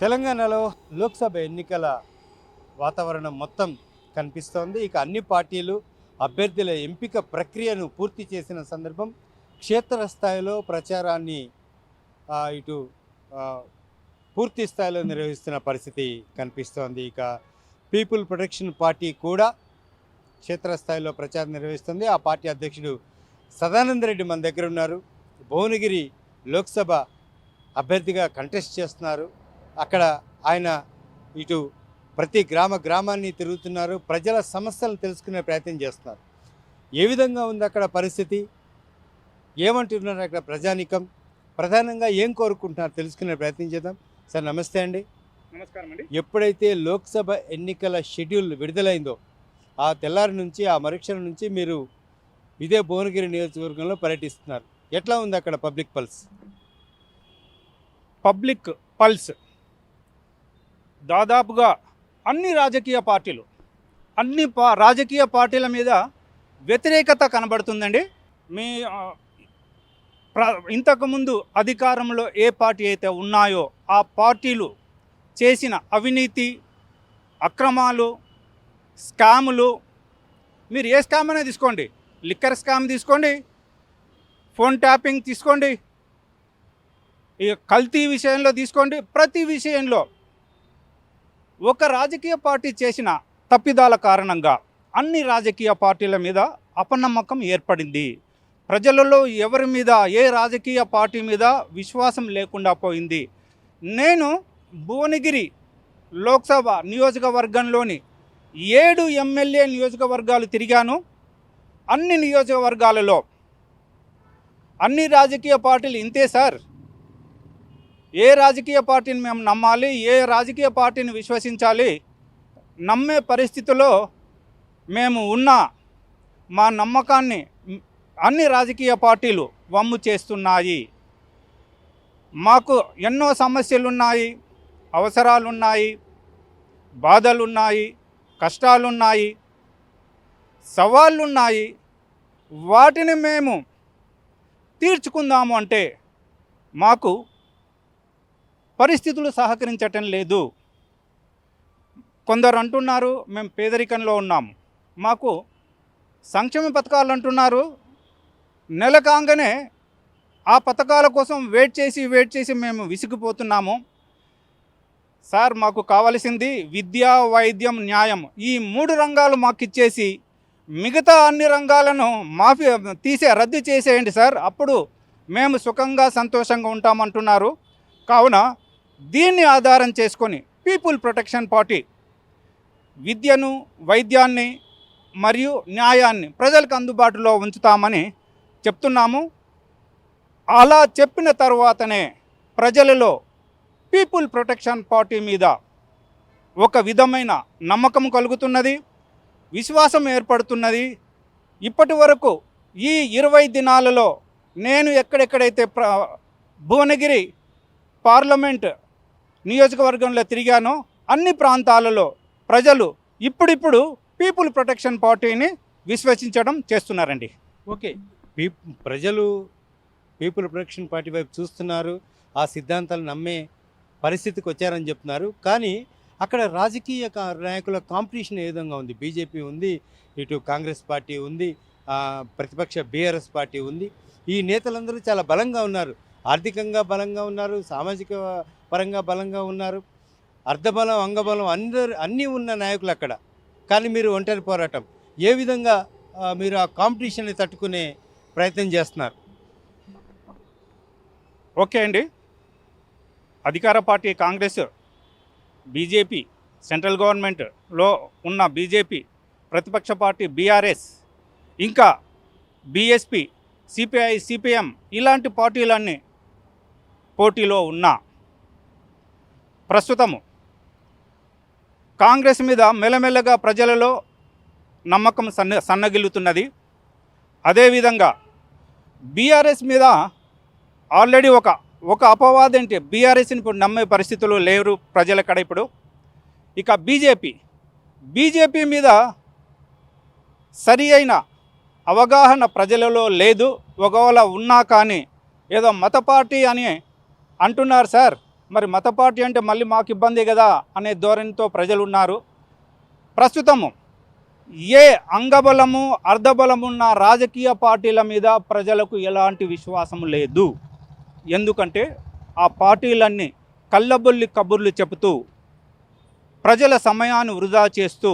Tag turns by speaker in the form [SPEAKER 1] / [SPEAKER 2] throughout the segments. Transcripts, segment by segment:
[SPEAKER 1] తెలంగాణలో లోక్సభ ఎన్నికల వాతావరణం మొత్తం కనిపిస్తోంది. ఇక అన్ని పార్టీలు అభ్యర్థుల ఎంపిక ప్రక్రియను పూర్తి చేసిన సందర్భం క్షేత్రస్థాయిలో ప్రచారాన్ని ఇటు పూర్తి స్థాయిలో నిర్వహిస్తున్న పరిస్థితి కనిపిస్తోంది. ఇక పీపుల్ ప్రొటెక్షన్ పార్టీ కూడా క్షేత్రస్థాయిలో ప్రచారం నిర్వహిస్తుంది. ఆ పార్టీ అధ్యక్షుడు సదానంద రెడ్డి మన దగ్గర ఉన్నారు. భువనగిరి లోక్సభ అభ్యర్థిగా కంటెస్ట్ చేస్తున్నారు. అక్కడ ఆయన ఇటు ప్రతి గ్రామ గ్రామాన్ని తిరుగుతున్నారు. ప్రజల సమస్యలను తెలుసుకునే ప్రయత్నం చేస్తున్నారు. ఏ విధంగా ఉంది అక్కడ పరిస్థితి? ఏమంటున్నారు అక్కడ ప్రజానికం? ప్రధానంగా ఏం కోరుకుంటున్నారు తెలుసుకునే ప్రయత్నం చేద్దాం. సార్ నమస్తే అండి.
[SPEAKER 2] నమస్కారం అండి.
[SPEAKER 1] ఎప్పుడైతే లోక్సభ ఎన్నికల షెడ్యూల్ విడుదలైందో ఆ తెల్లారి నుంచి ఆ మరుక్షణం నుంచి మీరు ఇదే భువనగిరి నియోజకవర్గంలో పర్యటిస్తున్నారు. ఎట్లా ఉంది అక్కడ పబ్లిక్ పల్స్?
[SPEAKER 2] పబ్లిక్ పల్స్ దాదాపుగా అన్ని రాజకీయ పార్టీలు అన్ని పా రాజకీయ పార్టీల మీద వ్యతిరేకత కనబడుతుందండి. మీ ప్ర ఇంతకుముందు అధికారంలో ఏ పార్టీ అయితే ఉన్నాయో ఆ పార్టీలు చేసిన అవినీతి అక్రమాలు స్కాములు మీరు ఏ స్కామ్ అనేది తీసుకోండి. లిక్కర్ స్కామ్ తీసుకోండి ఫోన్ ట్యాపింగ్ తీసుకోండి ఇక కల్తీ విషయంలో తీసుకోండి. ప్రతి విషయంలో ఒక రాజకీయ పార్టీ చేసిన తప్పిదాల కారణంగా అన్ని రాజకీయ పార్టీల మీద అపనమ్మకం ఏర్పడింది. ప్రజలలో ఎవరి మీద ఏ రాజకీయ పార్టీ మీద విశ్వాసం లేకుండా పోయింది. నేను భువనగిరి లోక్సభ నియోజకవర్గంలోని ఏడు ఎమ్మెల్యే నియోజకవర్గాలు తిరిగాను. అన్ని నియోజకవర్గాలలో అన్ని రాజకీయ పార్టీలు ఇంతే సార్. ఏ రాజకీయ పార్టీని మేము నమ్మాలి ఏ రాజకీయ పార్టీని విశ్వసించాలి నమ్మే పరిస్థితిలో మేము ఉన్న మా నమ్మకాన్ని అన్ని రాజకీయ పార్టీలు వమ్ము చేస్తున్నాయి. మాకు ఎన్నో సమస్యలున్నాయి అవసరాలున్నాయి బాధలున్నాయి కష్టాలున్నాయి సవాళ్ళున్నాయి. వాటిని మేము తీర్చుకుందాము అంటే మాకు పరిస్థితులు సహకరించటం లేదు. కొందరు అంటున్నారు మేము పేదరికంలో ఉన్నాము మాకు సంక్షేమ పథకాలు అంటున్నారు. నెల కాగానే ఆ పథకాల కోసం వెయిట్ చేసి వెయిట్ చేసి మేము విసిగిపోతున్నాము. సార్ మాకు కావలసింది విద్య వైద్యం న్యాయం. ఈ మూడు రంగాలు మాకు ఇచ్చేసి మిగతా అన్ని రంగాలను మాఫీ తీసే రద్దు చేసేయండి సార్. అప్పుడు మేము సుఖంగా సంతోషంగా ఉంటామంటున్నారు. కావున దీన్ని ఆధారం చేసుకొని పీపుల్ ప్రొటెక్షన్ పార్టీ విద్యను వైద్యాన్ని మరియు న్యాయాన్ని ప్రజలకు అందుబాటులో ఉంచుతామని చెప్తున్నాము. అలా చెప్పిన తర్వాతనే ప్రజలలో పీపుల్ ప్రొటెక్షన్ పార్టీ మీద ఒక విధమైన నమ్మకం కలుగుతున్నది విశ్వాసం ఏర్పడుతున్నది. ఇప్పటి వరకు ఈ ఇరవై దినాలలో నేను ఎక్కడెక్కడైతే ప్ర భువనగిరి పార్లమెంట్ నియోజకవర్గంలో తిరిగానో అన్ని ప్రాంతాలలో ప్రజలు ఇప్పుడిప్పుడు పీపుల్ ప్రొటెక్షన్ పార్టీని విశ్వసించడం చేస్తున్నారండి.
[SPEAKER 1] ఓకే. పీ ప్రజలు పీపుల్ ప్రొటెక్షన్ పార్టీ వైపు చూస్తున్నారు ఆ సిద్ధాంతాలు నమ్మే పరిస్థితికి వచ్చారని చెప్తున్నారు. కానీ అక్కడ రాజకీయ నాయకుల కాంపిటీషన్ ఏ విధంగా ఉంది? బీజేపీ ఉంది ఇటు కాంగ్రెస్ పార్టీ ఉంది ప్రతిపక్ష బీఆర్ఎస్ పార్టీ ఉంది. ఈ నేతలందరూ చాలా బలంగా ఉన్నారు. ఆర్థికంగా బలంగా ఉన్నారు సామాజిక పరంగా బలంగా ఉన్నారు అర్ధబలం అంగబలం అందరు అన్నీ ఉన్న నాయకులు అక్కడ. కానీ మీరు ఒంటరి పోరాటం. ఏ విధంగా మీరు ఆ కాంపిటీషన్ని తట్టుకునే ప్రయత్నం చేస్తున్నారు?
[SPEAKER 2] ఓకే అండి. అధికార పార్టీ కాంగ్రెస్ బీజేపీ సెంట్రల్ గవర్నమెంట్లో ఉన్న బీజేపీ ప్రతిపక్ష పార్టీ బీఆర్ఎస్ ఇంకా బీఎస్పీ సిపిఐ సిపిఎం ఇలాంటి పార్టీలన్నీ పోటీలో ఉన్నా. ప్రస్తుతము. కాంగ్రెస్ మీద మెల్లమెల్లగా ప్రజలలో నమ్మకం సన్న సన్నగిల్లుతున్నది. అదేవిధంగా బీఆర్ఎస్ మీద ఆల్రెడీ ఒక ఒక అపవాదం ఏంటి? బీఆర్ఎస్ని ఇప్పుడు నమ్మే పరిస్థితులు లేరు ప్రజల కడ ఇప్పుడు. ఇక బీజేపీ. బీజేపీ మీద సరి అయిన అవగాహన ప్రజలలో లేదు. ఒకవేళ ఉన్నా కానీ ఏదో మత పార్టీ అని అంటున్నారు సార్ మరి మత పార్టీ అంటే మళ్ళీ మాకు ఇబ్బంది కదా? అనే ధోరణితో ప్రజలు ఉన్నారు ప్రస్తుతము ఏ అంగబలము అర్ధబలమున్న రాజకీయ పార్టీల మీద ప్రజలకు ఎలాంటి విశ్వాసం లేదు. ఎందుకంటే ఆ పార్టీలన్నీ కళ్ళబొల్లి కబుర్లు చెబుతూ ప్రజల సమయాన్ని వృధా చేస్తూ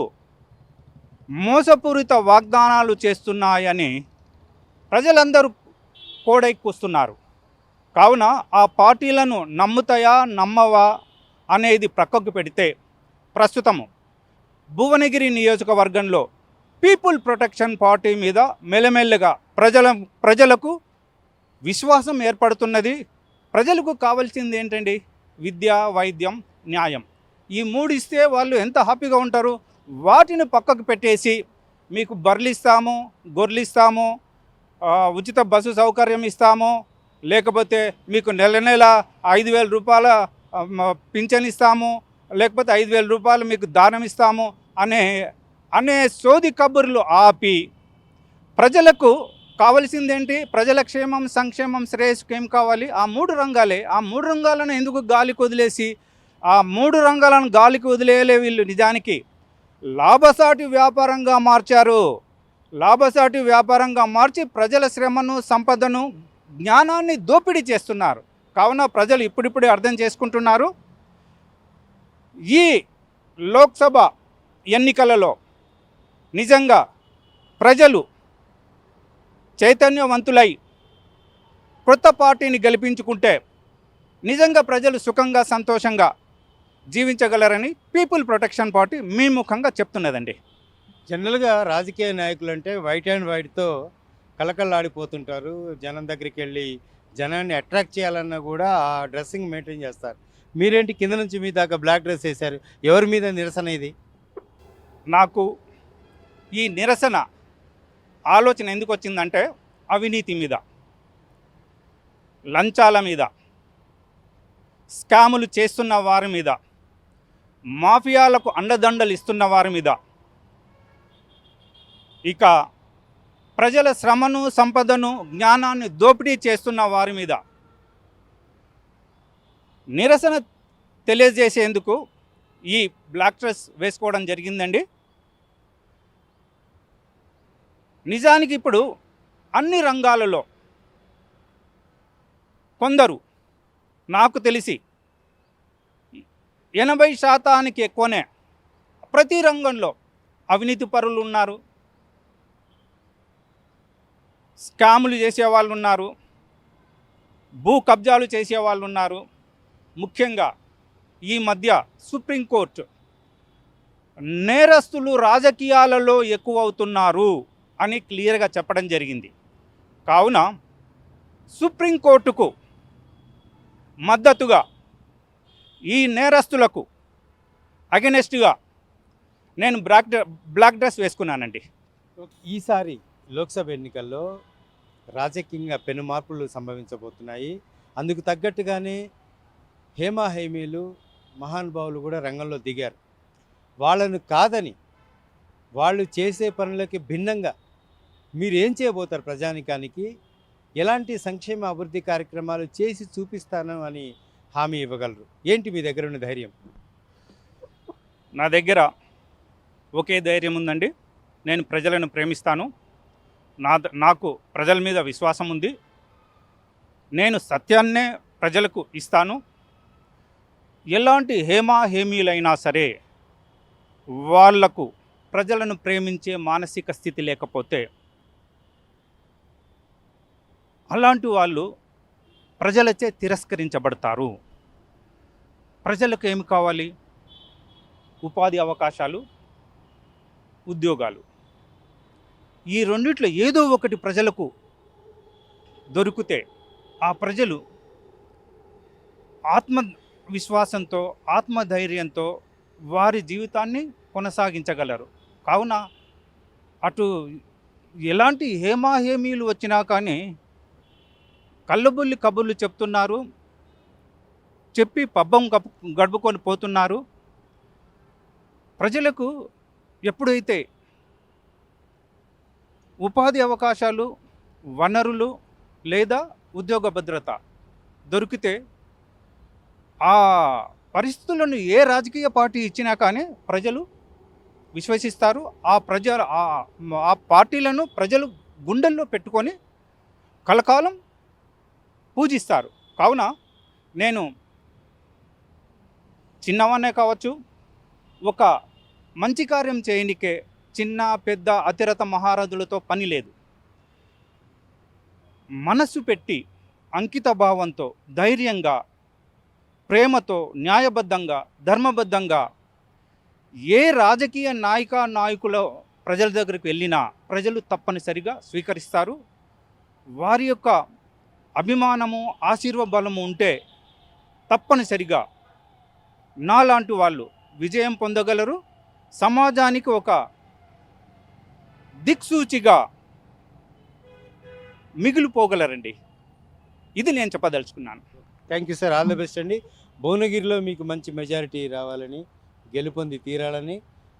[SPEAKER 2] మోసపూరిత వాగ్దానాలు చేస్తున్నాయని ప్రజలందరూ కోడెక్కుస్తున్నారు కావున ఆ పార్టీలను నమ్ముతాయా నమ్మవా అనేది ప్రక్కకు పెడితే ప్రస్తుతము భువనగిరి నియోజకవర్గంలో పీపుల్ ప్రొటెక్షన్ పార్టీ మీద మెల్లమెల్లగా ప్రజల ప్రజలకు విశ్వాసం ఏర్పడుతున్నది. ప్రజలకు కావాల్సింది ఏంటండి? విద్య వైద్యం న్యాయం. ఈ మూడు ఇస్తే వాళ్ళు ఎంత హ్యాపీగా ఉంటారు? వాటిని పక్కకు పెట్టేసి మీకు బర్లిస్తాము గొర్లిస్తాము ఉచిత బస్సు సౌకర్యం ఇస్తాము లేకపోతే మీకు నెల నెల ఐదు వేల రూపాయల పింఛన్ ఇస్తాము లేకపోతే ఐదు వేల రూపాయలు మీకు దానం ఇస్తాము అనే అనే సోది కబుర్లు ఆపి ప్రజలకు కావలసిందేంటి? ప్రజల క్షేమం సంక్షేమం శ్రేయస్సుకు ఏం కావాలి? ఆ మూడు రంగాలే. ఆ మూడు రంగాలను ఎందుకు గాలికి వదిలేసి ఆ మూడు రంగాలను గాలికి వదిలేయలే వీళ్ళు నిజానికి? లాభసాటి వ్యాపారంగా మార్చారు. లాభసాటి వ్యాపారంగా మార్చి ప్రజల శ్రమను సంపదను జ్ఞానాన్ని దోపిడీ చేస్తున్నారు. కావున ప్రజలు ఇప్పుడిప్పుడే అర్థం చేసుకుంటున్నారు. ఈ లోక్సభ ఎన్నికలలో నిజంగా ప్రజలు చైతన్యవంతులై కొత్త పార్టీని గెలిపించుకుంటే నిజంగా ప్రజలు సుఖంగా సంతోషంగా జీవించగలరని పీపుల్ ప్రొటెక్షన్ పార్టీ మీ ముఖంగా చెప్తున్నదండి.
[SPEAKER 1] జనరల్గా రాజకీయ నాయకులు అంటే వైట్ అండ్ వైట్తో కలకల్లాడిపోతుంటారు జనం దగ్గరికి వెళ్ళి జనాన్ని అట్రాక్ట్ చేయాలన్నా కూడా ఆ డ్రెస్సింగ్ మెయింటైన్ చేస్తారు. మీరేంటి కింద నుంచి మీ దాకా బ్లాక్ డ్రెస్ వేశారు? ఎవరి మీద నిరసన ఇది?
[SPEAKER 2] నాకు ఈ నిరసన ఆలోచన ఎందుకు వచ్చిందంటే అవినీతి మీద లంచాల మీద స్కాములు చేస్తున్న వారి మీద మాఫియాలకు అండదండలు ఇస్తున్న వారి మీద. ఇక ప్రజల శ్రమను సంపదను జ్ఞానాన్ని దోపిడీ చేస్తున్న వారి మీద నిరసన తెలియజేసేందుకు ఈ బ్లాక్ డ్రెస్ వేసుకోవడం జరిగిందండి. నిజానికి ఇప్పుడు అన్ని రంగాలలో కొందరు నాకు తెలిసి ఎనభై శాతానికి ఎక్కువనే ప్రతి రంగంలో అవినీతి పరులు ఉన్నారు. స్కాములు చేసేవాళ్ళు ఉన్నారు భూ కబ్జాలు చేసేవాళ్ళు ఉన్నారు ముఖ్యంగా ఈ మధ్య సుప్రీంకోర్టు నేరస్తులు రాజకీయాలలో ఎక్కువ అవుతున్నారు అని క్లియర్గా చెప్పడం జరిగింది. కావున సుప్రీంకోర్టుకు మద్దతుగా ఈ నేరస్తులకు అగెనెస్ట్గా నేను బ్లాక్ బ్లాక్ డ్రెస్ వేసుకున్నానండి.
[SPEAKER 1] ఈసారి లోక్సభ ఎన్నికల్లో రాజకీయంగా పెను మార్పులు సంభవించబోతున్నాయి. అందుకు తగ్గట్టుగానే హేమా హేమీలు మహానుభావులు కూడా రంగంలో దిగారు. వాళ్ళను కాదని వాళ్ళు చేసే పనులకి భిన్నంగా మీరు ఏం చేయబోతారు ప్రజానికానికి? ఎలాంటి సంక్షేమ అభివృద్ధి కార్యక్రమాలు చేసి చూపిస్తాను అని హామీ ఇవ్వగలరు? ఏంటి మీ దగ్గర ఉన్న ధైర్యం?
[SPEAKER 2] నా దగ్గర ఒకే ధైర్యం ఉందండి. నేను ప్రజలను ప్రేమిస్తాను. నా ద- నాకు ప్రజల మీద విశ్వాసం ఉంది. నేను సత్యాన్నే ప్రజలకు ఇస్తాను. ఎలాంటి హేమా హేమీలైనా సరే వాళ్ళకు ప్రజలను ప్రేమించే మానసిక స్థితి లేకపోతే అలాంటి వాళ్ళు ప్రజలచే తిరస్కరించబడతారు. ప్రజలకు ఏమి కావాలి? ఉపాధి అవకాశాలు ఉద్యోగాలు. ఈ రెండిట్లో ఏదో ఒకటి ప్రజలకు దొరికితే ఆ ప్రజలు ఆత్మవిశ్వాసంతో ఆత్మధైర్యంతో వారి జీవితాన్ని కొనసాగించగలరు. కావున అటు ఎలాంటి హేమాహేమీలు వచ్చినా కానీ కళ్ళబుల్లి కబుర్లు చెప్తున్నారు. చెప్పి పబ్బం గడుపుకొని పోతున్నారు. ప్రజలకు ఎప్పుడైతే ఉపాధి అవకాశాలు వనరులు లేదా ఉద్యోగ భద్రత దొరికితే ఆ పరిస్థితులను ఏ రాజకీయ పార్టీ ఇచ్చినా కానీ ప్రజలు విశ్వసిస్తారు. ఆ ప్రజ ఆ- పార్టీలను ప్రజలు గుండెల్లో పెట్టుకొని కలకాలం పూజిస్తారు. కావున నేను చిన్నవానే కావచ్చు ఒక మంచి కార్యం చేయనికే చిన్న పెద్ద అతిరత మహారాజులతో పని లేదు. మనస్సు పెట్టి అంకిత భావంతో ధైర్యంగా ప్రేమతో న్యాయబద్ధంగా ధర్మబద్ధంగా ఏ రాజకీయ నాయక నాయకుల ప్రజల దగ్గరికి వెళ్ళినా ప్రజలు తప్పనిసరిగా స్వీకరిస్తారు. వారి యొక్క అభిమానము ఆశీర్వబలము ఉంటే తప్పనిసరిగా నాలాంటి వాళ్ళు విజయం పొందగలరు. సమాజానికి ఒక దిక్సూచిగా మిగిలిపోగలరండి. ఇది నేను చెప్పదలుచుకున్నాను.
[SPEAKER 1] Thank you sir all the best అండి. భువనగిరిలో మీకు మంచి మెజారిటీ రావాలని గెలుపొంది తీరాలని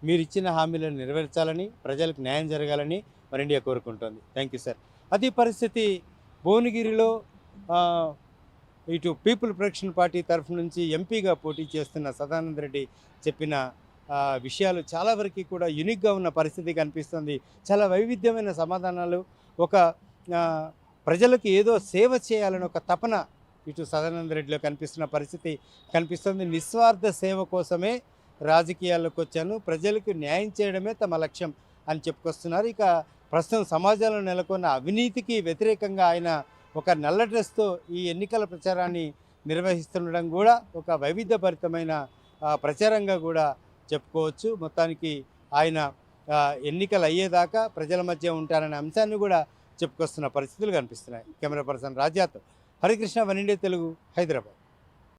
[SPEAKER 1] మీరు ఇచ్చిన హామీలను నెరవేర్చాలని ప్రజలకు న్యాయం జరగాలని మరి ఇండియా కోరుకుంటోంది. థ్యాంక్ యూ సార్ అది పరిస్థితి భువనగిరిలో ఇటు పీపుల్ ప్రొటెక్షన్ పార్టీ తరఫు నుంచి ఎంపీగా పోటీ చేస్తున్న సదానంద రెడ్డి చెప్పిన విషయాలు చాలా వరకు కూడా యునిక్గా ఉన్న పరిస్థితి కనిపిస్తుంది. చాలా వైవిధ్యమైన సమాధానాలు. ఒక ప్రజలకు ఏదో సేవ చేయాలని ఒక తపన ఇటు సదానంద రెడ్డిలో కనిపిస్తున్న పరిస్థితి కనిపిస్తుంది. నిస్వార్థ సేవ కోసమే రాజకీయాల్లోకి వచ్చాను. ప్రజలకు న్యాయం చేయడమే తమ లక్ష్యం అని చెప్పుకొస్తున్నారు. ఇక ప్రస్తుతం సమాజంలో నెలకొన్న అవినీతికి వ్యతిరేకంగా ఆయన ఒక నల్ల డ్రెస్తో ఈ ఎన్నికల ప్రచారాన్ని నిర్వహిస్తుండడం కూడా ఒక వైవిధ్యభరితమైన ప్రచారంగా కూడా చెప్పుకోవచ్చు. మొత్తానికి ఆయన ఎన్నికలు అయ్యేదాకా ప్రజల మధ్య ఉంటారనే అంశాన్ని కూడా చెప్పుకొస్తున్న పరిస్థితులు కనిపిస్తున్నాయి. కెమెరా పర్సన్ రాజాతో హరికృష్ణ వన్ ఇండియా తెలుగు హైదరాబాద్.